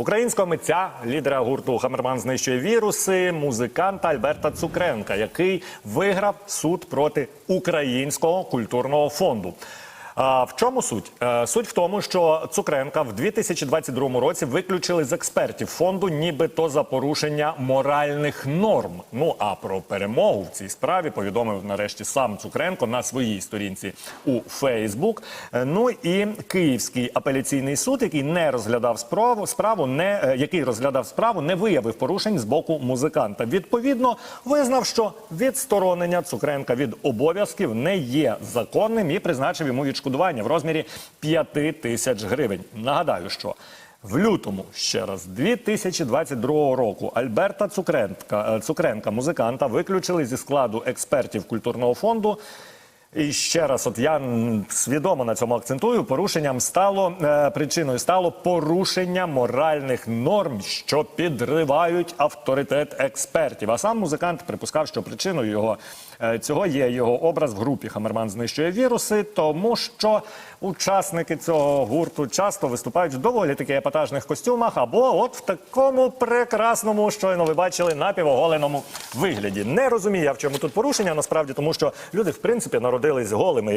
Українського митця, лідера гурту Хамерман знищує віруси, музиканта Альберта Цукренка, який виграв суд проти Українського культурного фонду. А в чому суть? Е, Суть в тому, що Цукренка в 2022 році виключили з експертів фонду, нібито за порушення моральних норм. Ну а про перемогу в цій справі повідомив нарешті сам Цукренко на своїй сторінці у Фейсбук. Е, Ну і Київський апеляційний суд, який не розглядав справу, справу не е, який розглядав справу, не виявив порушень з боку музиканта. Відповідно, визнав, що відсторонення Цукренка від обов'язків не є законним і призначив йому відшкодування в розмірі 5 тисяч гривень. Нагадаю, що в лютому ще раз 2022 року Альберта Цукренка, е, Цукренка, музиканта, виключили зі складу експертів культурного фонду. І ще раз, от я свідомо на цьому акцентую. Порушенням стало е, причиною стало порушення моральних норм, що підривають авторитет експертів. А сам музикант припускав, що причиною його е, цього є його образ в групі Хамерман знищує віруси, тому що учасники цього гурту часто виступають в доволі таки епатажних костюмах, або от в такому прекрасному, щойно ви бачили, напівоголеному вигляді. Не розумію, я в чому тут порушення насправді, тому що люди в принципі народились голими.